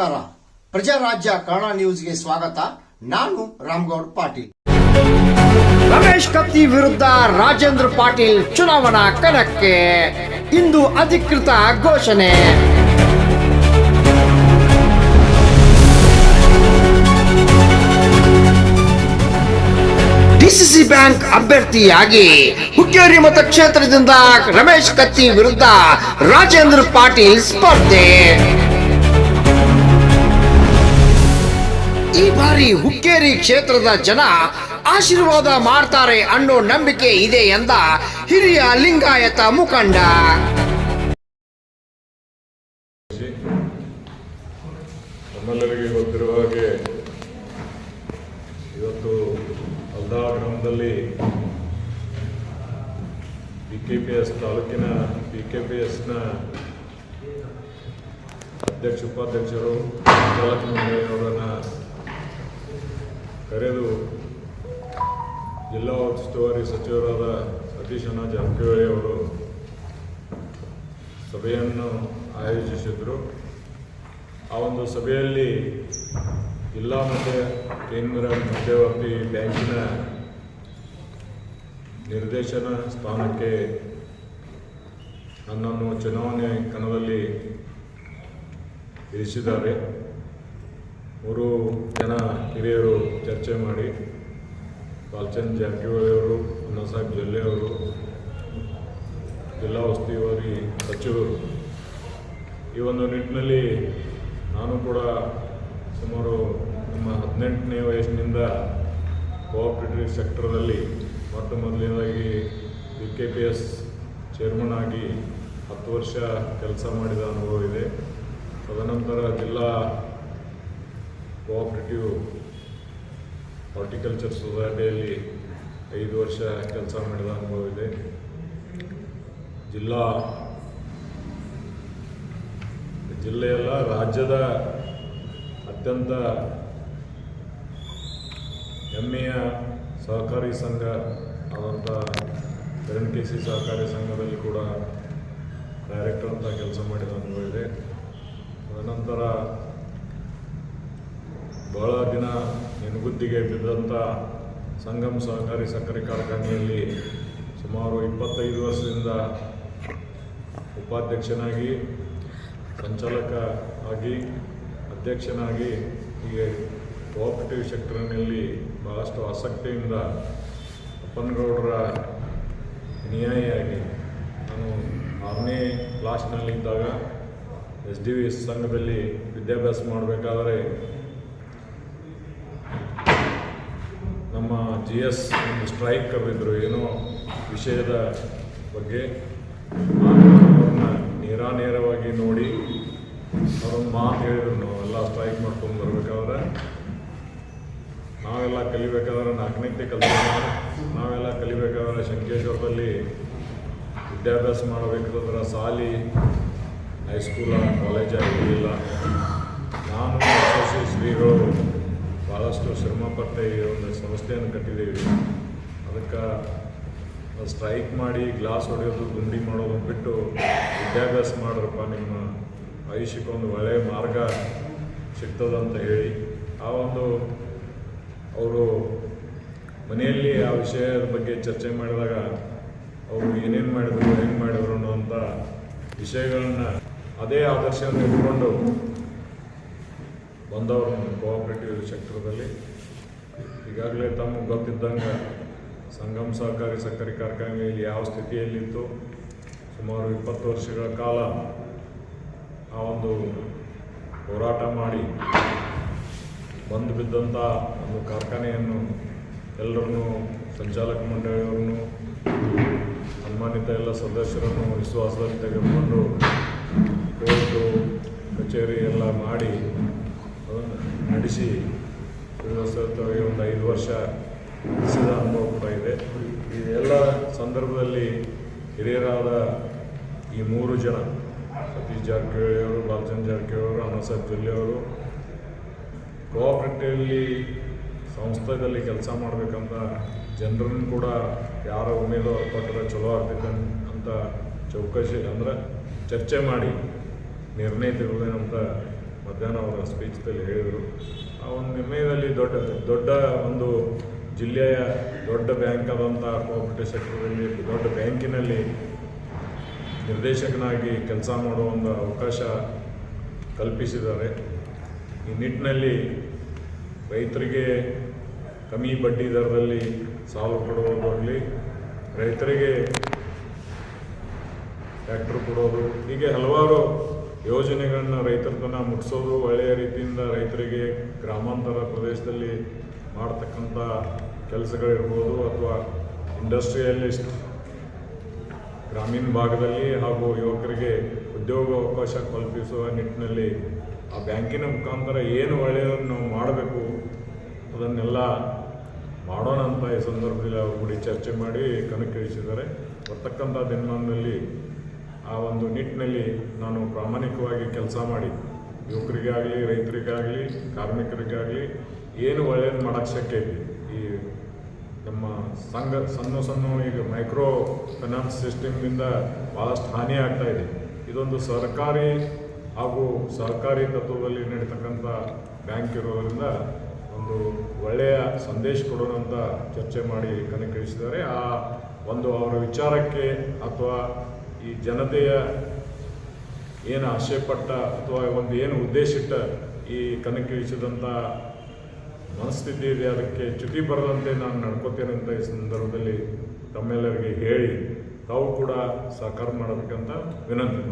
ನಮಸ್ಕಾರ. ಪ್ರಜಾರಾಜ್ಯ ಕನ್ನಡ ನ್ಯೂಸ್ಗೆ ಸ್ವಾಗತ. ನಾನು ರಾಮಗೌಡ್ ಪಾಟೀಲ್. ರಮೇಶ್ ಕತ್ತಿ ವಿರುದ್ಧ ರಾಜೇಂದ್ರ ಪಾಟೀಲ್ ಚುನಾವಣಾ ಕಣಕ್ಕೆ ಇಂದು ಅಧಿಕೃತ ಘೋಷಣೆ. ಡಿಸಿಸಿ ಬ್ಯಾಂಕ್ ಅಭ್ಯರ್ಥಿಯಾಗಿ ಹುಕ್ಕೇರಿ ಮತಕ್ಷೇತ್ರದಿಂದ ರಮೇಶ್ ಕತ್ತಿ ವಿರುದ್ಧ ರಾಜೇಂದ್ರ ಪಾಟೀಲ್ ಸ್ಪರ್ಧೆ. ಈ ಬಾರಿ ಹುಕ್ಕೇರಿ ಕ್ಷೇತ್ರದ ಜನ ಆಶೀರ್ವಾದ ಮಾಡ್ತಾರೆ ಅನ್ನೋ ನಂಬಿಕೆ ಇದೆ ಎಂದ ಹಿರಿಯ ಲಿಂಗಾಯತ ಮುಖಂಡ. ನಮ್ಮೆಲ್ಲರಿಗೆ ಗೊತ್ತಿರುವ ಹಾಗೆ ಇವತ್ತು ಅಲ್ದಾ ಗ್ರಾಮದಲ್ಲಿ ಬಿ ಕೆ ಪಿ ಎಸ್ ತಾಲೂಕಿನ ಬಿ ಕೆ ಪಿ ಎಸ್ನ ಅಧ್ಯಕ್ಷ, ಉಪಾಧ್ಯಕ್ಷರು ಮಂಡಳಿಯವರನ್ನು ಉಸ್ತುವಾರಿ ಸಚಿವರಾದ ಸತೀಶನ ಜಾರಕಿಹೊಳಿ ಅವರು ಸಭೆಯನ್ನು ಆಯೋಜಿಸಿದರು. ಆ ಒಂದು ಸಭೆಯಲ್ಲಿ ಜಿಲ್ಲಾ ಮತ್ತು ಕೇಂದ್ರ ಮಧ್ಯವರ್ತಿ ಬ್ಯಾಂಕಿನ ನಿರ್ದೇಶನ ಸ್ಥಾನಕ್ಕೆ ನನ್ನನ್ನು ಚುನಾವಣೆ ಕಣದಲ್ಲಿ ಇರಿಸಿದ್ದಾರೆ. ಮೂರು ಜನ ಹಿರಿಯರು ಚರ್ಚೆ ಮಾಡಿ ಬಾಲ್ಚಂದ್ ಜಾರಕಿಹೊಳಿ ಅವರು ಅನ್ನಸಾಹೇಬ್ ಜೊಲ್ಲೆ ಅವರು ಜಿಲ್ಲಾ ಉಸ್ತುವಾರಿ ಸಚಿವರು. ಈ ಒಂದು ನಿಟ್ಟಿನಲ್ಲಿ ನಾನು ಕೂಡ ಸುಮಾರು ನಮ್ಮ ಹದಿನೆಂಟನೇ ವಯಸ್ಸಿನಿಂದ ಕೋಆಪರೇಟಿವ್ ಸೆಕ್ಟರ್ನಲ್ಲಿ ಮೊಟ್ಟ ಮೊದಲನೇದಾಗಿ B K P S chairman ಆಗಿ ಹತ್ತು ವರ್ಷ ಕೆಲಸ ಮಾಡಿದ ಅನುಭವ ಇದೆ. ತದನಂತರ ಜಿಲ್ಲಾ ಕೋಆಪರೇಟಿವ್ ಹಾರ್ಟಿಕಲ್ಚರ್ ಸೊಸೈಟಿಯಲ್ಲಿ ಐದು ವರ್ಷ ಕೆಲಸ ಮಾಡಿದ ಅನುಭವ ಇದೆ. ಜಿಲ್ಲಾ, ಜಿಲ್ಲೆಯಲ್ಲ ರಾಜ್ಯದ ಅತ್ಯಂತ ಹೆಮ್ಮೆಯ ಸಹಕಾರಿ ಸಂಘ ಆದಂಥ ಸಿ ಸಹಕಾರಿ ಸಂಘದಲ್ಲಿ ಕೂಡ ಡೈರೆಕ್ಟರ್ ಅಂತ ಕೆಲಸ ಮಾಡಿದ ಅನುಭವ ಇದೆ. ತದನಂತರ ಬಹಳ ದಿನ ನೆನಗುದ್ದಿಗೆ ಬಿದ್ದಂಥ ಸಂಗಮ್ ಸಹಕಾರಿ ಸಕ್ಕರೆ ಕಾರ್ಖಾನೆಯಲ್ಲಿ ಸುಮಾರು ಇಪ್ಪತ್ತೈದು ವರ್ಷದಿಂದ ಉಪಾಧ್ಯಕ್ಷನಾಗಿ, ಸಂಚಾಲಕ ಆಗಿ, ಅಧ್ಯಕ್ಷನಾಗಿ ಹೀಗೆ ಕೋಆಪರೇಟಿವ್ ಸೆಕ್ಟರ್ನಲ್ಲಿ ಬಹಳಷ್ಟು ಆಸಕ್ತಿಯಿಂದ ಅಪ್ಪನಗೌಡರ ಅನುಯಾಯಿಯಾಗಿ ನಾನು ಆರನೇ ಕ್ಲಾಸ್ನಲ್ಲಿದ್ದಾಗ ಎಸ್ ಡಿ ವಿ ಸಂಘದಲ್ಲಿ ವಿದ್ಯಾಭ್ಯಾಸ ಮಾಡಬೇಕಾದ್ರೆ ನಮ್ಮ ಜಿ ಎಸ್ ಒಂದು ಸ್ಟ್ರೈಕ್ ಕರೆದಿದ್ರು ಏನೋ ವಿಷಯದ ಬಗ್ಗೆ ನಾನು ಅವ್ರನ್ನ ನೇರಾನೇರವಾಗಿ ನೋಡಿ ಅವರೊಂದು ಮಾತು ಹೇಳಿದ್ರು ನಾವೆಲ್ಲ ಸ್ಟ್ರೈಕ್ ಮಾಡ್ಕೊಂಡು ಬರ್ಬೇಕಾದ್ರೆ ನಾವೆಲ್ಲ ಕಲಿಬೇಕಾದ್ರೆ ನಾಲ್ಕನೇ ಕಲಿತ ನಾವೆಲ್ಲ ಕಲಿಬೇಕಾದ್ರೆ ಶಂಕೇಶ್ವರದಲ್ಲಿ ವಿದ್ಯಾಭ್ಯಾಸ ಮಾಡಬೇಕಾದ್ರೆ ಸಾಲಿ ಹೈಸ್ಕೂಲ ಕಾಲೇಜ ಇರಲಿಲ್ಲ ನಾನು ಶ್ರೀಗಳು ಭಾಳಷ್ಟು ಶ್ರಮಪಟ್ಟು ಈ ಒಂದು ಸಂಸ್ಥೆಯನ್ನು ಕಟ್ಟಿದ್ದೀವಿ. ಅದಕ್ಕೆ ಸ್ಟ್ರೈಕ್ ಮಾಡಿ ಗ್ಲಾಸ್ ಹೊಡೆಯೋದು, ಗುಂಡಿ ಮಾಡೋದು ಬಿಟ್ಟು ವಿದ್ಯಾಭ್ಯಾಸ ಮಾಡ್ರಪ್ಪ, ನಿಮ್ಮ ಆಯುಷ್ಯಕ್ಕೆ ಒಂದು ಒಳ್ಳೆಯ ಮಾರ್ಗ ಸಿಗ್ತದಂತ ಹೇಳಿ ಆ ಒಂದು ಅವರು ಮನೆಯಲ್ಲಿ ಆ ವಿಷಯದ ಬಗ್ಗೆ ಚರ್ಚೆ ಮಾಡಿದಾಗ ಅವರು ಏನೇನು ಮಾಡಿದ್ರು ಹೆಂಗೆ ಮಾಡಿದ್ರು ಅಂತ ವಿಷಯಗಳನ್ನ ಅದೇ ಆದರ್ಶವನ್ನು ಇಟ್ಕೊಂಡು ಬಂದವರು ಕೋಆಪ್ರೇಟಿವ್ ಸೆಕ್ಟರ್ದಲ್ಲಿ ಈಗಾಗಲೇ ತಮಗೆ ಗೊತ್ತಿದ್ದಂಗೆ ಸಂಗಮ್ ಸಹಕಾರಿ, ಸಕ್ಕರೆ ಕಾರ್ಖಾನೆಯಲ್ಲಿ ಯಾವ ಸ್ಥಿತಿಯಲ್ಲಿತ್ತು? ಸುಮಾರು ಇಪ್ಪತ್ತು ವರ್ಷಗಳ ಕಾಲ ಆ ಒಂದು ಹೋರಾಟ ಮಾಡಿ ಬಂದು ಬಿದ್ದಂಥ ಒಂದು ಕಾರ್ಖಾನೆಯನ್ನು ಎಲ್ಲರನ್ನೂ, ಸಂಚಾಲಕ ಮಂಡಳಿಯವರನ್ನು, ಸನ್ಮಾನಿತ ಎಲ್ಲ ಸದಸ್ಯರನ್ನು ವಿಶ್ವಾಸದಲ್ಲಿ ತೆಗೆದುಕೊಂಡು ಕೋರ್ಟು, ಕಚೇರಿ ಎಲ್ಲ ಮಾಡಿ ನಡೆಸಿ ಒಂದು ಐದು ವರ್ಷ ನಡೆಸಿದ ಅನುಭವ ಕೂಡ ಇದೆ ಇದೆಲ್ಲ ಸಂದರ್ಭದಲ್ಲಿ ಹಿರಿಯರಾದ ಈ ಮೂರು ಜನ, ಸತೀಶ್ ಜಾರಕಿಹೊಳಿ ಅವರು, ಬಾಲಚಂದ್ರ ಜಾರಕಿಹೊಳಿ ಅವರು ಅನ್ನಸಾಬ್ ಜೊಲ್ಲೆ ಅವರು, ಕೋಆಪರೇಟಿವ್ಲಿ ಸಂಸ್ಥೆಯಲ್ಲಿ ಕೆಲಸ ಮಾಡಬೇಕಂತ ಜನರನ್ನು ಕೂಡ ಯಾರ ಉಮೇದುವಾರ ಕೊಟ್ಟರೆ ಚಲೋ ಆಗ್ತೈತೆ ಅಂತ ಚೌಕಶಿ ಅಂದ್ರೆ ಚರ್ಚೆ ಮಾಡಿ ನಿರ್ಣಯ ತೆಗೆದೇನಂತ ಮಧ್ಯಾಹ್ನ ಅವರ ಸ್ಪೀಚ್ದಲ್ಲಿ ಹೇಳಿದರು, ಆ ಒಂದು ನಿರ್ಣಯದಲ್ಲಿ ದೊಡ್ಡ ದೊಡ್ಡ ಒಂದು ಜಿಲ್ಲೆಯ ದೊಡ್ಡ ಬ್ಯಾಂಕ್ ಆದಂಥ ಕೋಆಪರೇಟಿವ್ ಸೆಕ್ಟರ್ನಲ್ಲಿ ದೊಡ್ಡ ಬ್ಯಾಂಕಿನಲ್ಲಿ ನಿರ್ದೇಶಕನಾಗಿ ಕೆಲಸ ಮಾಡುವ ಒಂದು ಅವಕಾಶ ಕಲ್ಪಿಸಿದ್ದಾರೆ. ಈ ನಿಟ್ಟಿನಲ್ಲಿ ರೈತರಿಗೆ ಕಮ್ಮಿ ಬಡ್ಡಿ ದರದಲ್ಲಿ ಸಾಲ ಕೊಡುವುದಾಗಲಿ ರೈತರಿಗೆ ಟ್ರ್ಯಾಕ್ಟರ್ ಕೊಡೋದು, ಹೀಗೆ ಹಲವಾರು ಯೋಜನೆಗಳನ್ನ ರೈತರ ತನ ಮುಟ್ಸೋದು ಒಳ್ಳೆಯ ರೀತಿಯಿಂದ ರೈತರಿಗೆ ಗ್ರಾಮಾಂತರ ಪ್ರದೇಶದಲ್ಲಿ ಮಾಡ್ತಕ್ಕಂಥ ಕೆಲಸಗಳಿರ್ಬೋದು ಅಥವಾ ಇಂಡಸ್ಟ್ರಿಯಲಿಸ್ಟ್ ಗ್ರಾಮೀಣ ಭಾಗದಲ್ಲಿ ಹಾಗೂ ಯುವಕರಿಗೆ ಉದ್ಯೋಗ ಅವಕಾಶ ಕಲ್ಪಿಸುವ ನಿಟ್ಟಿನಲ್ಲಿ ಆ ಬ್ಯಾಂಕಿನ ಮುಖಾಂತರ ಏನು ಒಳ್ಳೆಯದನ್ನು ಮಾಡಬೇಕು ಅದನ್ನೆಲ್ಲ ಮಾಡೋಣ ಅಂತ ಈ ಸಂದರ್ಭದಲ್ಲಿ ಅವರು ಕೂಡಿ ಚರ್ಚೆ ಮಾಡಿ ಕಣಕ್ಕಿಳಿಸಿದ್ದಾರೆ. ಬರ್ತಕ್ಕಂಥ ದಿನಮಾನದಲ್ಲಿ ಆ ಒಂದು ನಿಟ್ಟಿನಲ್ಲಿ ನಾನು ಪ್ರಾಮಾಣಿಕವಾಗಿ ಕೆಲಸ ಮಾಡಿ ಯುವಕರಿಗಾಗಲಿ, ರೈತರಿಗಾಗಲಿ, ಕಾರ್ಮಿಕರಿಗಾಗಲಿ ಏನು ಒಳ್ಳೆಯದು ಮಾಡೋಕ್ಕೆ ಶಕ್ಯ ಐತಿ. ಈ ನಮ್ಮ ಸಂಘ ಸಣ್ಣ ಸಣ್ಣ ಈಗ ಮೈಕ್ರೋ ಫೈನಾನ್ಸ್ ಸಿಸ್ಟಮ್ನಿಂದ ಭಾಳಷ್ಟು ಹಾನಿ ಆಗ್ತಾ ಇದೆ. ಇದೊಂದು ಸರ್ಕಾರಿ ಹಾಗೂ ಸರ್ಕಾರಿ ತತ್ವದಲ್ಲಿ ನಡೀತಕ್ಕಂಥ ಬ್ಯಾಂಕ್ ಇರೋದರಿಂದ ಒಂದು ಒಳ್ಳೆಯ ಸಂದೇಶ ಕೊಡೋಣ ಚರ್ಚೆ ಮಾಡಿ ಕಣಕ್ಕಿಳಿಸಿದ್ದಾರೆ. ಆ ಒಂದು ಅವರ ವಿಚಾರಕ್ಕೆ ಅಥವಾ ಈ ಜನತೆಯ ಏನು ಆಶಯಪಟ್ಟ ಅಥವಾ ಒಂದು ಏನು ಉದ್ದೇಶಿಟ್ಟ ಈ ಕಣಕ್ಕಿಳಿಸಿದಂಥ ಮನಸ್ಥಿತಿ ಇದೆ, ಅದಕ್ಕೆ ಚ್ಯುತಿ ಬರದಂತೆ ನಾನು ನಡ್ಕೋತೇನೆ ಅಂತ ಈ ಸಂದರ್ಭದಲ್ಲಿ ತಮ್ಮೆಲ್ಲರಿಗೆ ಹೇಳಿ ತಾವು ಕೂಡ ಸಹಕಾರ ಮಾಡಬೇಕಂತ ವಿನಂತಿ.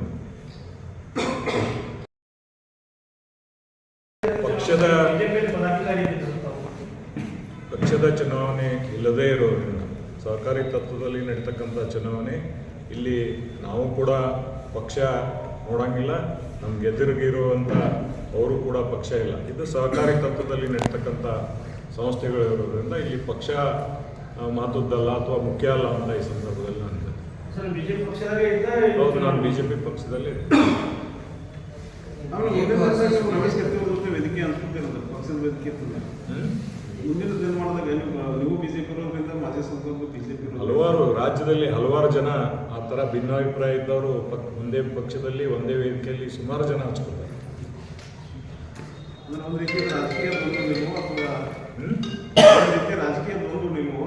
ಪಕ್ಷದ. ಪಕ್ಷದ ಚುನಾವಣೆ ಇಲ್ಲದೇ ಇರೋದ್ರಿಂದ, ಸಹಕಾರಿ ತತ್ವದಲ್ಲಿ ನಡೀತಕ್ಕಂಥ ಚುನಾವಣೆ ಇಲ್ಲಿ ನಾವು ಕೂಡ ಪಕ್ಷ ನೋಡಂಗಿಲ್ಲ ನಮ್ಗೆ ಎದುರಿಗಿರುವಂಥ ಅವರು ಕೂಡ ಪಕ್ಷ ಇಲ್ಲ. ಇದು ಸಹಕಾರಿ ತತ್ವದಲ್ಲಿ ನಡೀತಕ್ಕಂಥ ಸಂಸ್ಥೆಗಳು ಇರೋದ್ರಿಂದ ಇಲ್ಲಿ ಪಕ್ಷ ಮಾತುದಲ್ಲ ಮಾತುದ್ದಲ್ಲ ಅಥವಾ ಮುಖ್ಯ ಅಲ್ಲ ಅಂತ ಈ ಸಂದರ್ಭದಲ್ಲಿ ನಾನು ಹೌದು ನಾನು ಬಿ ಜೆ ಪಿ ಪಕ್ಷದಲ್ಲಿ ವೇದಿಕೆ ಅನ್ಸ್ಬಿಟ್ಟಿರೋದು ಪಕ್ಷದ ವೇದಿಕೆ ಮುಂದಿನ ದಿನಮಾನದಾಗ ನೀವು ಬಿಜೆಪಿ ಇರೋದ್ರಿಂದ ಮಾಜಿ ಸಂಸದರು ಬಿಜೆಪಿ ಹಲವಾರು ರಾಜ್ಯದಲ್ಲಿ ಹಲವಾರು ಜನ ಆ ಥರ ಭಿನ್ನಾಭಿಪ್ರಾಯ ಇದ್ದವರು ಪಕ್ ಒಂದೇ ಪಕ್ಷದಲ್ಲಿ ಒಂದೇ ವೇದಿಕೆಯಲ್ಲಿ ಸುಮಾರು ಜನ ಹಚ್ಕೊಳ್ತಾರೆ. ಒಂದು ರೀತಿ ರಾಜಕೀಯ ಬಂದು ನೀವು ಅಥವಾ ಹ್ಮ್? ಒಂದು ರೀತಿ ರಾಜಕೀಯ ಬಂದು ನೀವು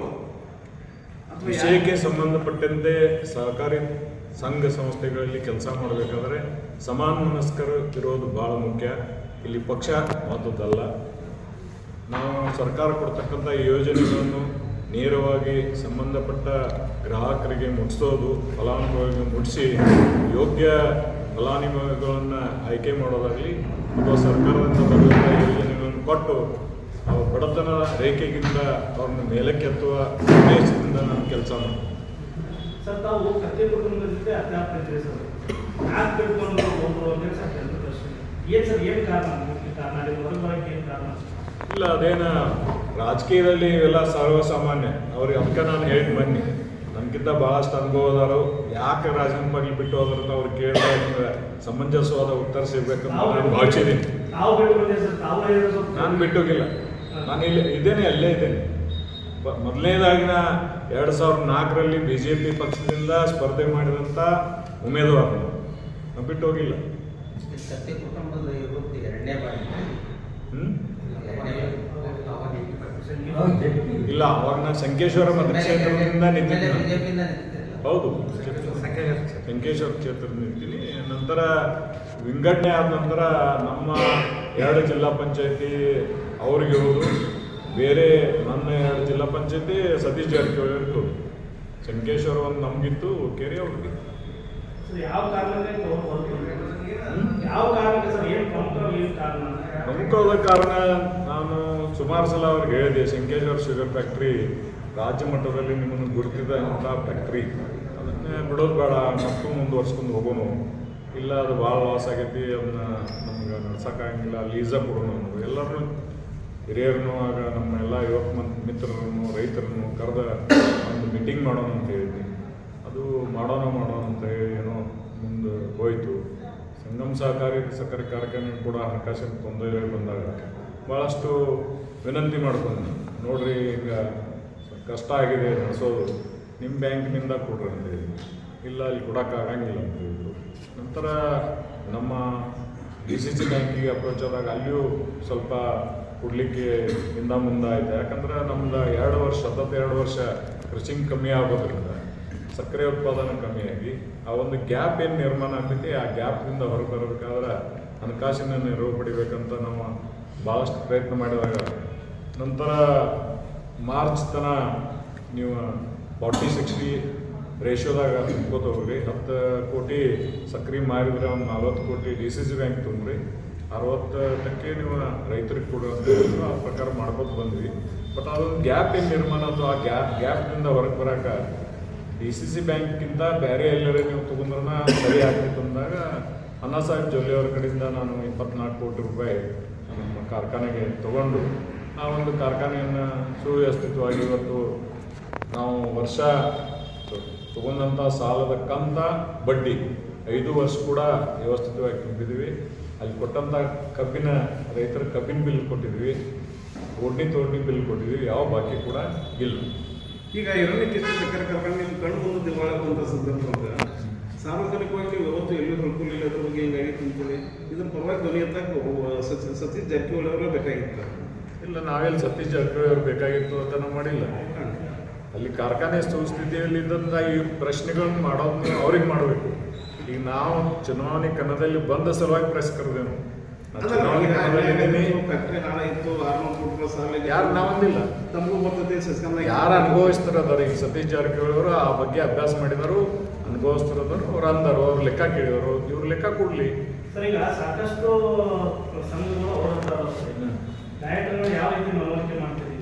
ಅಥವಾ ವಿಷಯಕ್ಕೆ ಸಂಬಂಧಪಟ್ಟಂತೆ ಸಹಕಾರಿ ಸಂಘ ಸಂಸ್ಥೆಗಳಲ್ಲಿ ಕೆಲಸ ಮಾಡಬೇಕಾದ್ರೆ ಸಮಾನ ಮನಸ್ಕರು ಇರೋದು ಬಹಳ ಮುಖ್ಯ. ಇಲ್ಲಿ ಪಕ್ಷ ಮಹತ್ವದ್ದಲ್ಲ. ನಾವು ಸರ್ಕಾರ ಕೊಡ್ತಕ್ಕಂಥ ಯೋಜನೆಗಳನ್ನು ನೇರವಾಗಿ ಸಂಬಂಧಪಟ್ಟ ಗ್ರಾಹಕರಿಗೆ ಮುಟ್ಟಿಸೋದು, ಫಲಾನುಭವಿಗೆ ಮುಟ್ಟಿಸಿ ಯೋಗ್ಯ ಫಲಾನುಭವಿಗಳನ್ನು ಆಯ್ಕೆ ಮಾಡೋದಾಗಲಿ ಅಥವಾ ಸರ್ಕಾರದಿಂದ ಬರುವಂಥ ಯೋಜನೆಗಳನ್ನು ಕೊಟ್ಟು ಅವ್ರ ಬಡತನ ರೇಖೆಗಿಂತ ಅವ್ರನ್ನ ಮೇಲಕ್ಕೆ ಎತ್ತುವ ಉದ್ದೇಶದಿಂದ ನಾನು ಕೆಲಸ ಮಾಡ್ತೀನಿ. ಸರ್, ತಾವು ಏನು ಸರ್, ಏನು ಇಲ್ಲ ಅದೇನ ರಾಜಕೀಯದಲ್ಲಿ ಇವೆಲ್ಲ ಸರ್ವಸಾಮಾನ್ಯ ಅವ್ರಿಗೆ ಅದಕ್ಕೆ ನಾನು ಹೇಳಿ ಬನ್ನಿ. ನನ್ಗಿಂತ ಭಾಳಷ್ಟು ಅನುಭವದಾರು ಯಾಕೆ ರಾಜೀನಾಮೆ ಮಾಡಿ ಬಿಟ್ಟು ಹೋದ್ರು ಅಂತ ಅವ್ರು ಕೇಳಿದ್ರೆ ಸಮಂಜಸವಾದ ಉತ್ತರ ಸಿಗ್ಬೇಕಂತ ನಾನು ಭಾವಿಸಿದ್ದೀನಿ. ನಾನು ಬಿಟ್ಟೋಗಿಲ್ಲ ನಾನು ಇಲ್ಲಿ ಇದ್ದೇನೆ ಅಲ್ಲೇ ಇದ್ದೇನೆ. ಮೊದಲನೇದಾಗಿನ ಎರಡು ಸಾವಿರದ ನಾಲ್ಕರಲ್ಲಿ ಬಿ ಜೆ ಪಿ ಪಕ್ಷದಿಂದ ಸ್ಪರ್ಧೆ ಮಾಡಿದಂಥ ಉಮೇದುವಾರ. ನಾನು ಬಿಟ್ಟು ಹೋಗಿಲ್ಲ. ಸತ್ಯ ಎರಡನೇ ಬಾರಿ ಹ್ಮ್? ಇಲ್ಲ ಅವಾಗ ನಾನು ಸಂಕೇಶ್ವರ ಮತಕ್ಷೇತ್ರದಿಂದ ನಿಂತಿದ್ದೆ ನಾನು. ಬಿಜೆಪಿಯಿಂದ ಹೌದು ಸಂಕೇಶ್ವರ ಕ್ಷೇತ್ರದಿಂದ ನಿಂತೀನಿ ನಂತರ ವಿಂಗಡಣೆ ಆದ ನಂತರ ನಮ್ಮ ಎರಡು ಜಿಲ್ಲಾ ಪಂಚಾಯತಿ ಅವ್ರಿಗೆ ಹೋದು ಬೇರೆ ನನ್ನ ಎರಡು ಜಿಲ್ಲಾ ಪಂಚಾಯತಿ ಸತೀಶ್ ಜಾರಕಿಹೊಳಿ ಅವ್ರಿಗೆ ಸಂಕೇಶ್ವರ ಒಂದು ನಮಗಿತ್ತು, ಕೇರಿ ಅವ್ರಿಗೆ ಸರ್ ಯಾವ ಯಾವ ಕಾರಣಕ್ಕೆ ಸರ್? ಏನು ಪ್ರಮುಖ ಕಾರಣ? ಪ್ರಮುಖವಾದ ಕಾರಣ ನಾನು ಸುಮಾರು ಸಲ ಅವ್ರಿಗೆ ಹೇಳಿದೆ, ಶಂಕೇಶ್ವರ ಶುಗರ್ ಫ್ಯಾಕ್ಟ್ರಿ ರಾಜ್ಯ ಮಟ್ಟದಲ್ಲಿ ನಿಮ್ಮನ್ನು ಗುರುತಿದಂಥ ಫ್ಯಾಕ್ಟ್ರಿ ಅದನ್ನೇ ಬಿಡೋದು ಬೇಡ, ಮತ್ತು ಮುಂದುವರ್ಸ್ಕೊಂಡು ಹೋಗೋನು. ಇಲ್ಲ, ಅದು ಭಾಳ ಲಾಸ್ ಆಗೈತಿ, ಅದನ್ನ ನಮ್ಗೆ ನಡ್ಸೋಕ್ಕಾಗಂಗಿಲ್ಲ ಲೀಸ ಕೊಡೋಣ ಎಲ್ಲರೂ ಹಿರಿಯರನ್ನು, ಆಗ ನಮ್ಮ ಎಲ್ಲ ಯುವಕ ಮಿತ್ರರನ್ನು, ರೈತರನ್ನು ಕರೆದ ಒಂದು ಮೀಟಿಂಗ್ ಮಾಡೋಣ ಅಂತ ಹೇಳಿದ್ವಿ. ಅದು ಮಾಡೋಣ ಮಾಡೋಣ ಅಂತ ಹೇಳಿ ಏನೋ ಮುಂದೆ ಹೋಯಿತು. ಸಂಗಮ್ ಸಹಕಾರಿ ಸಕ್ಕರೆ ಕಾರ್ಖಾನೆ ಕೂಡ ಹಣಕಾಸಿನ ತೊಂದರೆ ಬಂದಾಗ ಭಾಳಷ್ಟು ವಿನಂತಿ ಮಾಡ್ಕೊಂಡು ನೋಡ್ರಿ ಈಗ ಕಷ್ಟ ಆಗಿದೆ ನಡೆಸೋದು ನಿಮ್ಮ ಬ್ಯಾಂಕ್ನಿಂದ ಕೊಡ್ರಿ ಅಂತ ಹೇಳಿ. ಇಲ್ಲ, ಅಲ್ಲಿ ಕೊಡೋಕ್ಕಾಗಂಗಿಲ್ಲ ಅಂತ ಹೇಳಿದ್ರು. ನಂತರ ನಮ್ಮ ಡಿ ಸಿ ಸಿ ಬ್ಯಾಂಕಿಗೆ ಅಪ್ರೋಚ್ ಆದಾಗ ಅಲ್ಲಿಯೂ ಸ್ವಲ್ಪ ಕೊಡಲಿಕ್ಕೆ ಹಿಂದ ಮುಂದೆ ಆಯಿತು. ಯಾಕಂದ್ರೆ ನಮ್ದು ಎರಡು ವರ್ಷ ಸತತ ಎರಡು ವರ್ಷ ಕ್ರಚಿಂಗ್ ಕಮ್ಮಿ ಆಗೋದ್ರಿಂದ ಸಕ್ಕರೆ ಉತ್ಪಾದನೆ ಕಮ್ಮಿಯಾಗಿ ಆ ಒಂದು ಗ್ಯಾಪ್ ಏನು ನಿರ್ಮಾಣ ಆಗ್ತೈತಿ, ಆ ಗ್ಯಾಪ್ನಿಂದ ಹೊರಗೆ ಬರಬೇಕಾದ್ರೆ ಹಣಕಾಸಿನ ನೆರವು ಪಡಿಬೇಕಂತ ನಾವು ಭಾಳಷ್ಟು ಪ್ರಯತ್ನ ಮಾಡಿದಾಗ. ನಂತರ ಮಾರ್ಚ್ ತನ ನೀವು ಫಾರ್ಟಿ ಸಿಕ್ಸ್ಟಿ ರೇಷಿಯೋದಾಗ ತುಂಬ್ಕೋತ ಹೋಗ್ರಿ. ಹತ್ತು ಕೋಟಿ ಸಕ್ರೆ ಮಾರಿದ್ರೆ ಒಂದು ನಲ್ವತ್ತು ಕೋಟಿ ಡಿ ಸಿ ಸಿ ಬ್ಯಾಂಕ್ ತುಂಬ್ರಿ ಅರವತ್ತಕ್ಕೆ ನೀವು ರೈತರಿಗೆ ಕೊಡುವಂಥ ಆ ಪ್ರಕಾರ ಮಾಡ್ಕೊತ ಬಂದ್ವಿ. ಬಟ್ ಅದೊಂದು ಗ್ಯಾಪ್ ಏನು ನಿರ್ಮಾಣ ಅದು ಆ ಗ್ಯಾಪ್, ಗ್ಯಾಪ್ನಿಂದ ಹೊರಗೆ ಬರೋಕೆ ಡಿ ಸಿ ಸಿ ಬ್ಯಾಂಕ್ಗಿಂತ ಬೇರೆ ಎಲ್ಲರೇ ನೀವು ತಗೊಂಡ್ರನ ಸರಿ ಆಗ್ತಿತ್ತು ಅಂದಾಗ ಅಣ್ಣಾ ಸಾಹೇಬ್ ಜೊಲ್ಲೆ ಅವ್ರ ಕಡೆಯಿಂದ ನಾನು ಇಪ್ಪತ್ನಾಲ್ಕು ಕೋಟಿ ರೂಪಾಯಿ ನಮ್ಮ ಕಾರ್ಖಾನೆಗೆ ತಗೊಂಡು ಆ ಒಂದು ಕಾರ್ಖಾನೆಯನ್ನು ಸುವ್ಯವಸ್ಥಿತವಾಗಿ ಇವತ್ತು ನಾವು ವರ್ಷ ತಗೊಂಡಂಥ ಸಾಲದ ಕಂತ ಬಡ್ಡಿ ಐದು ವರ್ಷ ಕೂಡ ವ್ಯವಸ್ಥಿತವಾಗಿ ತುಂಬಿದ್ವಿ. ಅಲ್ಲಿ ಕೊಟ್ಟಂಥ ಕಬ್ಬಿನ ರೈತರ ಕಬ್ಬಿನ ಬಿಲ್ ಕೊಟ್ಟಿದ್ವಿ. ಓಡ್ನಿ ತೋಡ್ನಿ ಬಿಲ್ ಕೊಟ್ಟಿದ್ವಿ. ಯಾವ ಬಾಕಿ ಕೂಡ ಇಲ್ಲ. ಈಗ ಎರಡನೇ ಕಿಸ್ತು ಸಕ್ಕರೆ ಕಾರ್ಖಾನೆ ನಿಮ್ಮ ಕಣ್ಣು ಮುಂದೆ ದಿವಾಳಾಗುವಂಥ ಸಂದರ್ಭದಾಗ ಸಾರ್ವಜನಿಕವಾಗಿ ನೀವು ಯಾವತ್ತು ಎಲ್ಲೂ ತಿಳ್ಕೊಳ್ಳಿಲ್ಲ ಅದ್ರ ಬಗ್ಗೆ ಹಿಂಗಾಗಿ ತಿಂತೀವಿ ಇದ್ರ ಪರವಾಗಿ ಧ್ವನಿ ಅಂತ ಸಚಿ ಸತೀಶ್ ಜಾರಕಿಹೊಳಿ ಅವರೇ ಬೇಕಾಗಿತ್ತು? ಇಲ್ಲ ನಾವೆಲ್ಲಿ ಸತೀಶ್ ಜಾರಕಿಹೊಳಿ ಅವ್ರು ಬೇಕಾಗಿತ್ತು ಅಂತ ನಾವು ಮಾಡಿಲ್ಲ. ಅಲ್ಲಿ ಕಾರ್ಖಾನೆ ಸುಸ್ಥಿತಿಯಲ್ಲಿದ್ದಂಥ ಈ ಪ್ರಶ್ನೆಗಳನ್ನು ಮಾಡೋದನ್ನ ಅವ್ರಿಗೆ ಮಾಡಬೇಕು. ಈಗ ನಾವು ಚುನಾವಣೆ ಕನ್ನಡದಲ್ಲಿ ಬಂದ ಸಲುವಾಗಿ ಪ್ರೆಸ್ ಕರೆದೇನು. ಯಾರು ನಾವಂದಿಲ್ಲ. ತಮಗೂ ಬರ್ತದೆ ಸಸ್ಕಂದ ಯಾರು ಅನುಭವಿಸ್ತಿರೋದಾರ ಈಗ ಸತೀಶ್ ಜಾರಕಿಹೊಳಿ ಅವರು ಆ ಬಗ್ಗೆ ಅಭ್ಯಾಸ ಮಾಡಿದವರು ಅನುಭವಿಸ್ತಿರೋದವ್ರು ಅವ್ರು ಅಂದರು ಅವ್ರು ಲೆಕ್ಕ ಕೇಳಿದವರು ಇವ್ರು ಲೆಕ್ಕ ಕೊಡ್ಲಿ. ಸರ್ ಈಗ ಸಾಕಷ್ಟು ಸಂಘಗಳು ಹೊರಡ್ತಾ ಡಯಟ್ಗಳು ಯಾವ ರೀತಿ ಮನವರಿಕೆ ಮಾಡ್ತೀರಿ?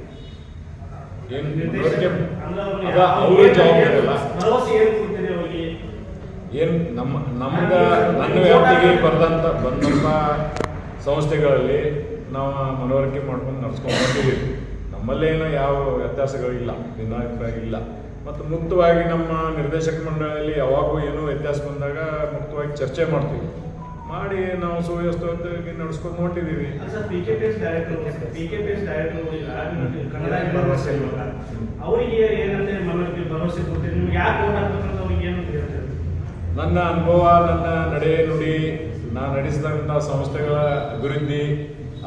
ಜವಾಬ್ದಾರಿ ಅಲ್ಲ. ಭರವಸೆ ಏನು ಕೊಡ್ತೀರಿ ಅವರಿಗೆ? ಏನು ನಮ್ಮ ನಮ್ಗೆ ನನ್ನ ವ್ಯಾಪ್ತಿಗೆ ಬರ್ದಂಥ ಬಂದಂಥ ಸಂಸ್ಥೆಗಳಲ್ಲಿ ನಾವು ಮನವರಿಕೆ ಮಾಡ್ಕೊಂಡು ನಡ್ಸ್ಕೊಂಡು ಬಂದಿದ್ದೀವಿ. ನಮ್ಮಲ್ಲೇನು ಯಾವ ವ್ಯತ್ಯಾಸಗಳಿಲ್ಲ ಭಿನ್ನಾಭಿಪ್ರಾಯ ಇಲ್ಲ. ಮತ್ತು ಮುಕ್ತವಾಗಿ ನಮ್ಮ ನಿರ್ದೇಶಕ ಮಂಡಳಿಯಲ್ಲಿ ಯಾವಾಗೂ ಏನೋ ವ್ಯತ್ಯಾಸ ಬಂದಾಗ ಮುಕ್ತವಾಗಿ ಚರ್ಚೆ ಮಾಡ್ತೀವಿ. ಮಾಡಿ ನಾವು ಸುವ್ಯವಸ್ಥಿತವಾಗಿ ನಡೆಸ್ಕೊಂಡು ಹೊಂಟಿದ್ದೀವಿ. ಅವರಿಗೆ ಏನಂದ್ರೆ ಮನವರಿಕೆ ಭರವಸೆ ಕೊಡ್ತೀರಿ? ನಿಮ್ಗೆ ಯಾಕೆ ಓಟ್ ಏನು ಹೇಳ್ತೀರಿ ನನ್ನ ಅನುಭವ ನನ್ನ ನಡೆ ನುಡಿ ನಾನು ನಡೆಸಿದಂಥ ಸಂಸ್ಥೆಗಳ ಅಭಿವೃದ್ಧಿ,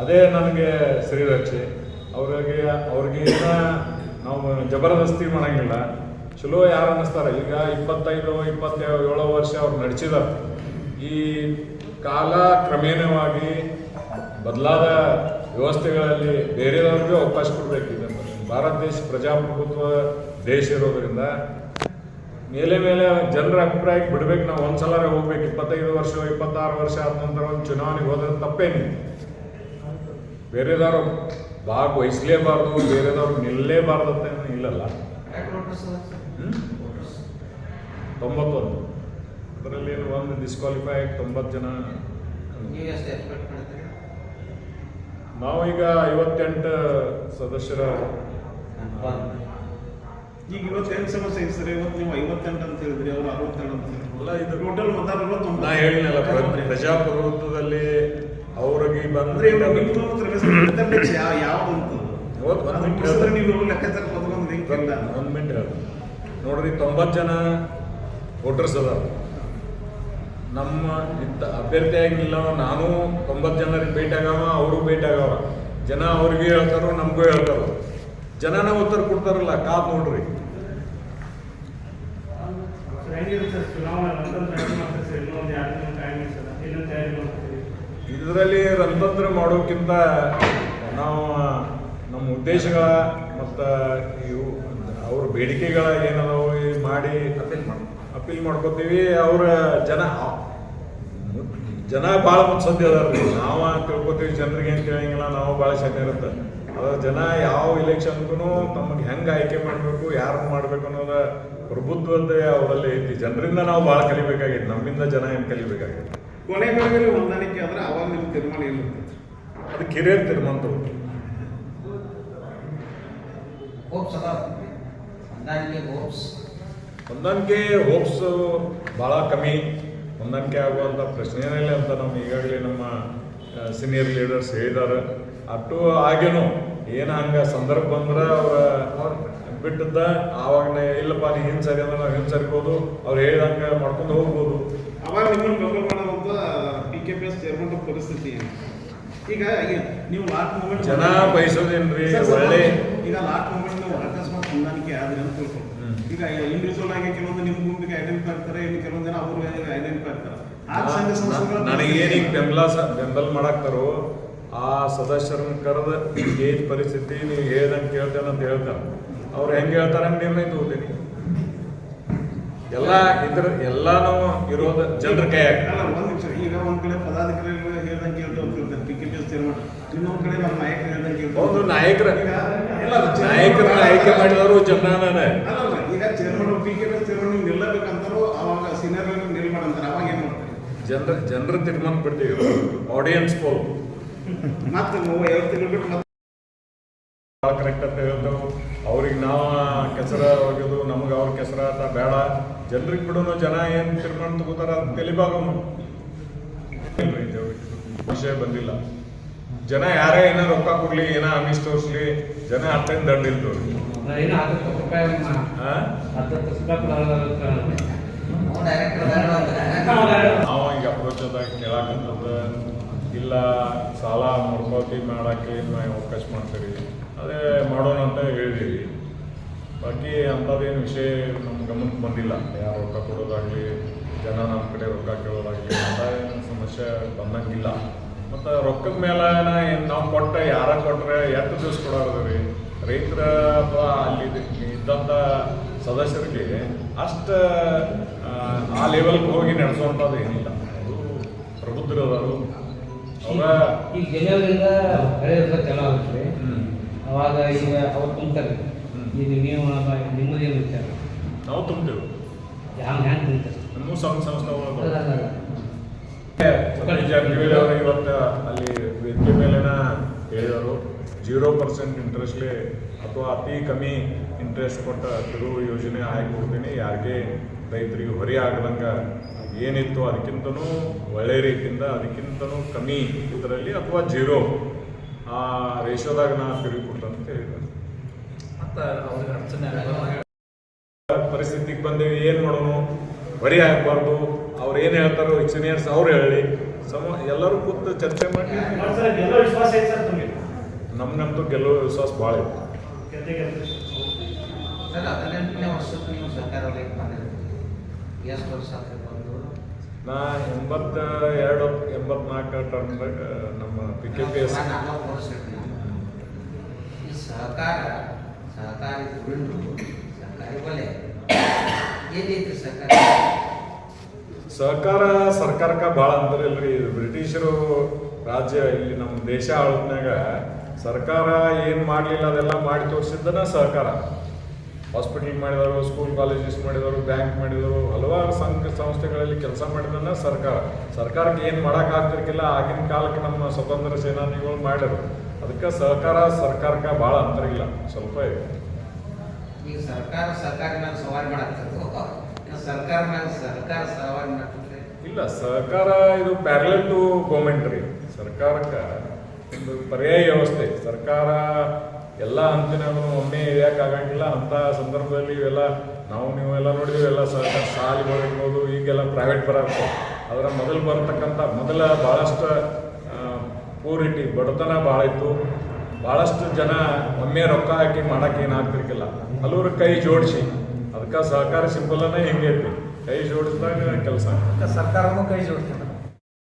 ಅದೇ ನನಗೆ ಶ್ರೀರಕ್ಷೆ ಅವ್ರಿಗೆ ಅವ್ರಿಗೆ ನಾವು ಜಬರ್ದಸ್ತಿ ಮಾಡೋಂಗಿಲ್ಲ. ಚಲೋ ಯಾರು ಅನ್ನಿಸ್ತಾರೆ? ಈಗ ಇಪ್ಪತ್ತೈದು, ಇಪ್ಪತ್ತೇಳು ವರ್ಷ ಅವ್ರು ನಡೆಸಿದಾರೆ. ಈ ಕಾಲ ಕ್ರಮೇಣವಾಗಿ ಬದಲಾದ ವ್ಯವಸ್ಥೆಗಳಲ್ಲಿ ಬೇರೆಯವ್ರಿಗೆ ಅವಕಾಶ ಕೊಡಬೇಕಿದೆ ಭಾರತ ದೇಶ ಪ್ರಜಾಪ್ರಭುತ್ವ ದೇಶ ಇರೋದ್ರಿಂದ ಮೇಲೆ ಮೇಲೆ ಜನರ ಅಭಿಪ್ರಾಯಕ್ಕೆ ಬಿಡ್ಬೇಕು. ನಾವು ಒಂದ್ಸಲ ಹೋಗ್ಬೇಕು. ಇಪ್ಪತ್ತೈದು ವರ್ಷ ಇಪ್ಪತ್ತಾರು ವರ್ಷ ಆದ ನಂತರ ಒಂದು ಚುನಾವಣೆಗೆ ಹೋದ್ರೆ ತಪ್ಪೇನು? ಬೇರೆದವರು ಭಾಗವಹಿಸಲೇಬಾರ್ದು ಬೇರೆದವ್ರು ನಿಲ್ಲಲೇಬಾರ್ದು ಅಂತ ಇಲ್ಲಲ್ಲ? ತೊಂಬತ್ತೊಂದು. ಅದರಲ್ಲಿ ಏನು ಒಂದು ಡಿಸ್ಕ್ವಾಲಿಫೈ ಆಗಿ ತೊಂಬತ್ತು ಜನ ನಾವು ಈಗ ನಾವೀಗ ಐವತ್ತೆಂಟು ಸದಸ್ಯರ ಈಗ ಇವತ್ತೆಂಟು ಸಮಸ್ಯೆ ಸರ್. ಇವತ್ತು ನೀವು ಐವತ್ತೆಂಟು ಅಂತ ಹೇಳಿದ್ರಿ ಅವ್ರು ಅರವತ್ತೆರಡು ಅಂತ ಹೇಳಿದ್ರು. ಅಲ್ಲ ಇದು ಟೋಟಲ್ ಮತದಾರರು ನಾ ತೊಂಬತ್ತು. ಹೇಳಿನಲ್ಲ ಪ್ರ- ಪ್ರಜಾಪ್ರಭುತ್ವದಲ್ಲಿ ಅವ್ರಿಗೆ ಇವಾಗ ಬಂದ್ರೆ ಯಾವ್ದು ಅಂತ ಇವತ್ತು ಒಂದು ಮಿನಿಟ್ ಬಿಡಿಸಿದ್ರೆ ಹೇಳ್ತೀನಿ. ನೀವು ಲೆಕ್ಕಾಚಾರ ಲಿಂಕ್ ಇಲ್ಲ ಒಂದು ಮಿನಿಟ್ ಹೇಳಿ ನೋಡ್ರಿ ತೊಂಬತ್ ಜನ ವೋಟರ್ಸ್ ಅದಾರ. ನಮ್ಮ ಇಂಥ ಅಭ್ಯರ್ಥಿಯಾಗಿ ಆಗಿಲ್ಲ ನಾನು ತೊಂಬತ್ ಜನರಿಗೆ ಭೇಟಿ ಆಗವ ಅವರು ಭೇಟಿ ಆಗವ. ಜನ ಅವ್ರಿಗೆ ಹೇಳ್ತಾರೋ ನಮಗೂ ಹೇಳ್ತಾರೋ. ಜನನ ಉತ್ತರ ಕೊಡ್ತಾರಲ್ಲ ಕಾಪ್ ನೋಡ್ರಿ ಸರ್ ಹೆಂಗಿದೆ ಸರ್ ಚುನಾವಣೆ ನಂತರ ತಯಾರಿ ಮಾಡ್ತೀರಿ ಸರ್ ಇನ್ನೊಂದು ಎರಡು ದಿನ ಟೈಮ್ ಇದೆ ಸರ್ ಇನ್ನೊಂದು ತಯಾರಿ ಮಾಡ್ತೀರಿ ಇದರಲ್ಲಿ ರಂತಂತ್ರ ಮಾಡೋಕ್ಕಿಂತ ನಾವು ನಮ್ಮ ಉದ್ದೇಶಗಳ ಮತ್ತು ಇವು ಅವ್ರ ಬೇಡಿಕೆಗಳ ಏನದಾವು ಮಾಡಿ ಅಪೀಲ್ ಮಾಡಿ. ಅಪೀಲ್ ಮಾಡ್ಕೋತೀವಿ. ಅವ್ರ ಜನ ಜನ ಭಾಳ ಮುತ್ಸದ್ದಿ ರೀ ನಾವು ತಿಳ್ಕೊತೀವಿ ಜನರಿಗೆ ಏನು ತಿಳಿಯಂಗಿಲ್ಲ ನಾವು ಭಾಳ ಚೆನ್ನಾಗಿರುತ್ತೆ ಇರುತ್ತೆ. ಅದ್ರ ಜನ ಯಾವ ಇಲೆಕ್ಷನ್ಗೂ ತಮಗೆ ಹೆಂಗೆ ಆಯ್ಕೆ ಮಾಡಬೇಕು ಯಾರು ಮಾಡಬೇಕು ಅನ್ನೋದ ಪ್ರಭುತ್ವತೆ ಅವರಲ್ಲಿ ಐತಿ. ಜನರಿಂದ ನಾವು ಭಾಳ ಕಲಿಬೇಕಾಗೈತಿ ನಮ್ಮಿಂದ ಜನ ಏನು ಕಲಿಬೇಕಾಗೈತಿ? ಕೊನೆ ಕೊನೆಗೆ ಹೊಂದಾಣಿಕೆ ಆದ್ರೆ ಅವಾಗ ನಿಮ್ಮ ತೀರ್ಮಾನ ಏನು ಅದು ಕಿರಿಯರ್ ತೀರ್ಮಾನ ಹೋಪ್ಸ್ ಅದಾವ ಹೊಂದಾಣಿಕೆ ಹೋಪ್ಸ್ ಹೊಂದಾಣಿಕೆ ಹೋಪ್ಸ್ ಭಾಳ ಕಮ್ಮಿ. ಹೊಂದಾಣಿಕೆ ಆಗುವಂಥ ಪ್ರಶ್ನೆ ಇಲ್ಲ ಅಂತ ನಮ್ಮ ಈಗಾಗಲೇ ನಮ್ಮ ಸೀನಿಯರ್ ಲೀಡರ್ಸ್ ಹೇಳಿದ್ದಾರೆ. ಅಟ್ಟು ಆಗೇನು ಏನು ಹಂಗ ಸಂದರ್ಭ ಬಂದ್ರೆ ಅವ್ರ ಬಿಟ್ಟದ್ದ ಆವಾಗ ಇಲ್ಲಪ್ಪ ನೀ ಹಿಂಗೆ ಸರಿ ಅಂದ್ರೆ ನಾವು ಹಿಂಗೆ ಸರಿಬೋದು. ಅವ್ರು ಹೇಳಿದಂಗ ಮಾಡ್ಕೊಂಡು ಹೋಗ್ಬೋದು. ಅವಾಗ ನಿಮ್ಮನ್ನು ಗೌರವ ಮಾಡೋದಂತ P K P S chairman ಪರಿಸ್ಥಿತಿ ಈಗ ನೀವು ಲಾಸ್ಟ್ ಮೂಮೆಂಟ್ ಜನ ಬಯಸೋದೇನ್ರಿ? ಒಳ್ಳೆ ಈಗ ಲಾಸ್ಟ್ ಮೂಮೆಂಟ್ ನೀವು ಅಕಸ್ಮಾತ್ ಹೊಂದಾಣಿಕೆ ಆದ್ರೆ ಅಂತ ತಿಳ್ಕೊಂಡು. ಈಗ ಇಂಡಿವಿಜುವಲ್ ಆಗಿ ಕೆಲವೊಂದು ನಿಮ್ಮ ಗುಂಪಿಗೆ ಐಡೆಂಟಿಫೈ ಆಗ್ತಾರೆ ಇನ್ನು ಕೆಲವೊಂದು ಜನ ಅವ್ರಿಗೆ ಐಡೆಂಟಿಫೈ ಆಗ್ತಾರೆ. ನನಗೇನೀಗ ಬೆಂಬಲ ಬೆಂಬಲ ಮಾಡಾಕ್ತಾರೋ? ಆ ಸದಸ್ಯರನ್ನು ಕರೆದ ಏನ್ ಪರಿಸ್ಥಿತಿ ನೀವು ಹೇಳ್ದಂಗೆ ಕೇಳ್ತೇನೆ ಅಂತ ಹೇಳ್ತಾರೆ ಅವ್ರು ಹೆಂಗೆ ಹೇಳ್ತಾರೆ ಹಂಗೆ ನಿರ್ಣಯ ತಗೋತೀನಿ. ಎಲ್ಲ ಇದ್ರ ಎಲ್ಲಾನು ಇರೋದು ಜನರ ಕೈಯಾಗ. ಒಂದ್ ನಿಮಿಷ ಈಗ ಒಂದ್ ಕಡೆ ಪದಾಧಿಕಾರಿಗಳು ಹೇಳ್ದಂಗೆ ಕೇಳ್ತಾ ಹೋಗ್ತಿರ್ತಾರೆ P K P S chairman ಕಡೆ ನಮ್ಮ ನಾಯಕರು ಹೇಳ್ದಂಗೆ ಕೇಳ್ತಾ ಒಂದು. ನಾಯಕರ ಚೇರ್ಮನ್- ಆಯ್ಕೆ ಮಾಡಿದವರು ಜನನೇ ಈಗ chairman P K P S chairman ನೀವು ನಿಲ್ಲಬೇಕಂತಾರೋ ಅವಾಗ ಸೀನಿಯರ್ ನಿಲ್ಬೇಡಂತಾರೆ ಅವಾಗ ಏನು ಮಾಡ್ತಾರೆ? ಜನರ ಜನರ ತೀರ್ಮಾನ ಬಿಡ್ತೀವಿ. ಆಡಿಯನ್ಸ್ ಪೋಲ್ ಮತ್ತೆ ನಾವು ಎರಡು ತಿಂಗಳು ಬಿಟ್ಟು ಮತ್ತೆ ಭಾಳ ಕರೆಕ್ಟ್ ಅಂತ ಹೇಳ್ತೇವೆ. ಅವ್ರಿಗೆ ನಾವು ಕೆಸರ ಒಗೆದು ನಮಗೆ ಅವ್ರ ಕೆಸರ ಅಂತ ಬೇಡ. ಜನರಿಗೆ ಬಿಡೋನು ಜನ ಏನು ತೀರ್ಮಾನ ತಗೋತಾರ ಅಂತ ತಲೆಬಾಗೋನು ವಿಷಯ ಬಂದಿಲ್ಲ. ಜನ ಯಾರೇ ಏನೋ ರೊಕ್ಕ ಕೊಡ್ಲಿ ಏನೋ ಅಮಿಷ್ ತೋರಿಸ್ಲಿ ಜನ ಅತ್ತೇನು ದಂಡ ಇಲ್ದವ್ರಿ ನಾವು ಡೈರೆಕ್ಟರ್ ಬೇಡ ನಾವು ಈಗ ಅಪ್ರೋಚ್ ಅದಾಗ ಕೇಳಾಕಂತಂದ ಇಲ್ಲ, ಸಾಲ ಮರುಪಾವತಿ ಮಾಡೋಕ್ಕೆ ಅವಕಾಶ ಮಾಡ್ತೀರಿ? ಅದೇ ಮಾಡೋಣ ಅಂತ ಹೇಳಿದ್ದೀವಿ ಬಾಕಿ ಅಂಥದ್ದೇನು ವಿಷಯ ನಮ್ಮ ಗಮನಕ್ಕೆ ಬಂದಿಲ್ಲ. ಯಾರು ರೊಕ್ಕ ಕೊಡೋದಾಗಲಿ, ಜನ ನಮ್ಮ ಕಡೆ ರೊಕ್ಕ ಕೇಳೋದಾಗಲಿ, ಅಂತ ಏನು ಸಮಸ್ಯೆ ಬಂದಂಗಿಲ್ಲ. ಮತ್ತು ರೊಕ್ಕದ ಮೇಲೆ ಏನು ನಾವು ಕೊಟ್ಟರೆ ಯಾರ ಕೊಟ್ಟರೆ ಎಷ್ಟು ದಿವಸ ಕೊಡೋದು ರೀ? ರೈತರ ಅಥವಾ ಅಲ್ಲಿ ಇದ್ದಂಥ ಸದಸ್ಯರಿಗೆ ಅಷ್ಟು, ಆ ಲೆವೆಲ್ಗೆ ಹೋಗಿ ನಡೆಸುವಂಥದ್ದು ಏನಿಲ್ಲ ಅದು ಪ್ರಬುದ್ಧರವರು ಈಗ ಜನವರಿಂದ ಹಳೆ ವರ್ಷ ಚಾಲು ಆಗುತ್ತೆ. ಅವಾಗ ಈಗ ಅವ್ರು ತುಂಬ್ತಾರೆ. ಇದು ನೀವು ನಿಮ್ಮದೇನು ವಿಚಾರ? ನಾವು ತುಂಬ್ತೇವೆ. ಯಾವ ಹ್ಯಾಂಗ್ ತುಂಬ್ತಾರೆ? ನಮ್ಮ ಸಂಘ ಸಂಸ್ಥೆ ಅವರು ಇವತ್ತು ಅಲ್ಲಿ ವೇದಿಕೆ ಮೇಲೆನ ಹೇಳಿದರು ಜೀರೋ ಪರ್ಸೆಂಟ್ ಇಂಟ್ರೆಸ್ಟ್ಲಿ ಅಥವಾ ಅತಿ ಕಮ್ಮಿ ಇಂಟ್ರೆಸ್ಟ್ ಕೊಟ್ಟ ತಿರುವು ಯೋಜನೆ ಆಗಿ ಕೊಡ್ತೀನಿ. ಯಾರಿಗೆ ರೈತರಿಗೆ ಹೊರೆ ಆಗದಂಗೆ ಏನಿತ್ತು ಅದಕ್ಕಿಂತನೂ ಒಳ್ಳೆ ರೀತಿಯಿಂದ ಅದಕ್ಕಿಂತನೂ ಕಮ್ಮಿ ಇದರಲ್ಲಿ ಅಥವಾ ಜೀರೋ ಆ ರೇಷೋದಾಗ ನಾ ತಿರುಗಿ ಕೊಟ್ಟಂತ ಹೇಳಿದ್ದಾರೆ. ಪರಿಸ್ಥಿತಿಗೆ ಬಂದೇವಿ ಏನು ಮಾಡೋಣ ಬರಿ ಆಗಬಾರ್ದು. ಅವ್ರು ಏನು ಹೇಳ್ತಾರೋ ಇಂಜಿನಿಯರ್ಸ್ ಅವ್ರು ಹೇಳಿ. ಸಮ ಎಲ್ಲರೂ ಕೂತು ಚರ್ಚೆ ಮಾಡಿ. ಸರ್ ನಮ್ಮದು ವಿಶ್ವಾಸ ಐತೆ ಸರ್ ನಿಮಗೆ ನಮ್ಗಂತೂ ಗೆಲ್ಲುವ ವಿಶ್ವಾಸ ಭಾಳ ಇತ್ತು ಗೆದ್ದೆ ಗೆದ್ದೆ ಸರ್ ಹದಿನೆಂಟನೇ ವರ್ಷಕ್ಕೆ ನೀವು ಸರ್ಕಾರ ವಲಯಕ್ಕೆ ಬಂದಿರ್ತೀರಿ ಎಷ್ಟು ವರ್ಷ ನಾ ಎಂಬತ್ತ ಎರಡು ಎಂಬತ್ನಾಲ್ಕು ಟರ್ಮ್ದಾಗ ನಮ್ಮ ಪಿ ಕೆ ಪಿ ಎಸ್. ಈ ಸಹಕಾರ ಸಹಕಾರಿ ದುಡ್ಡು ಸಹಕಾರಿ ವಲಯ ಏನೈತಿ ಸಹಕಾರ? ಸಹಕಾರ ಸರ್ಕಾರಕ್ಕೆ ಭಾಳ ಅಂದ್ರೆ ಇಲ್ರಿ ಬ್ರಿಟಿಷರು ರಾಜ್ಯ ಇಲ್ಲಿ ನಮ್ಮ ದೇಶ ಆಳದ್ನಾಗ ಸರ್ಕಾರ ಏನು ಮಾಡಲಿಲ್ಲ ಅದೆಲ್ಲ ಮಾಡಿ ತೋರಿಸಿದ್ದನ ಸಹಕಾರ. ಹಾಸ್ಪಿಟಲ್ ಮಾಡಿದವರು ಸ್ಕೂಲ್ ಕಾಲೇಜಸ್ ಮಾಡಿದವರು ಬ್ಯಾಂಕ್ ಮಾಡಿದವರು ಹಲವಾರು ಸಂಘ ಸಂಸ್ಥೆಗಳಲ್ಲಿ ಕೆಲಸ ಮಾಡಿದನ್ನ ಸರ್ಕಾರ. ಸರ್ಕಾರಕ್ಕೆ ಏನು ಮಾಡೋಕ್ಕಾಗ್ತಿರ್ಕಿಲ್ಲ ಆಗಿನ ಕಾಲಕ್ಕೆ ನಮ್ಮ ಸ್ವತಂತ್ರ ಸೇನಾನಿಗಳು ಮಾಡ್ಯಾರ ಅದಕ್ಕೆ ಸಹಕಾರ ಸರ್ಕಾರಕ್ಕೆ ಭಾಳ ಅಂತರ ಇಲ್ಲ. ಸ್ವಲ್ಪ ಇದೆ. ಸರ್ಕಾರ ಸರ್ಕಾರಿ ಮೇಲೆ ಸವಾರಿ ಮಾಡಾಕ್ತದೆ ಸರ್ಕಾರ ಮೇಲೆ ಸರ್ಕಾರ ಸವಾರಿ ಮಾಡ್ತದೆ ಇಲ್ಲ ಸಹಕಾರ ಇದು ಪ್ಯಾರಲಲ್ ಟು ಗೌರ್ಮೆಂಟ್ ರೀ. ಸರ್ಕಾರಕ್ಕೆ ಒಂದು ಪರ್ಯಾಯ ವ್ಯವಸ್ಥೆ. ಸರ್ಕಾರ ಎಲ್ಲ ಹಂತಿನಾಗೂ ಒಮ್ಮೆ ಇಳಿಯೋಕ್ಕಾಗಂಗಿಲ್ಲ ಅಂಥ ಸಂದರ್ಭದಲ್ಲಿ ಇವೆಲ್ಲ ನಾವು ನೀವೆಲ್ಲ ನೋಡಿದ್ವಿ ಎಲ್ಲ ಸರ್ಕಾರ ಇರ್ಬೋದು, ಈಗೆಲ್ಲ ಪ್ರೈವೇಟ್ ಬರತ್ತೆ ಅದರ ಮೊದಲು ಬರತಕ್ಕಂಥ ಮೊದಲ ಭಾಳಷ್ಟು ಪೂರಿಟಿ, ಬಡತನ ಭಾಳ ಇತ್ತು. ಭಾಳಷ್ಟು ಜನ ಒಮ್ಮೆ ರೊಕ್ಕ ಹಾಕಿ ಮಾಡಕ್ಕೆ ಏನು ಆಗ್ತಿರ್ಕಿಲ್ಲ ಹಲವರು ಕೈ ಜೋಡಿಸಿ, ಅದಕ್ಕೆ ಸಹಕಾರ ಸಿಂಪಲ್ ಹಿಂಗೆ ಐತಿ ಕೈ ಜೋಡಿಸಿದಾಗ ಕೆಲಸ. ಸರ್ಕಾರನೂ ಕೈ ಜೋಡಿಸ್ತದೆ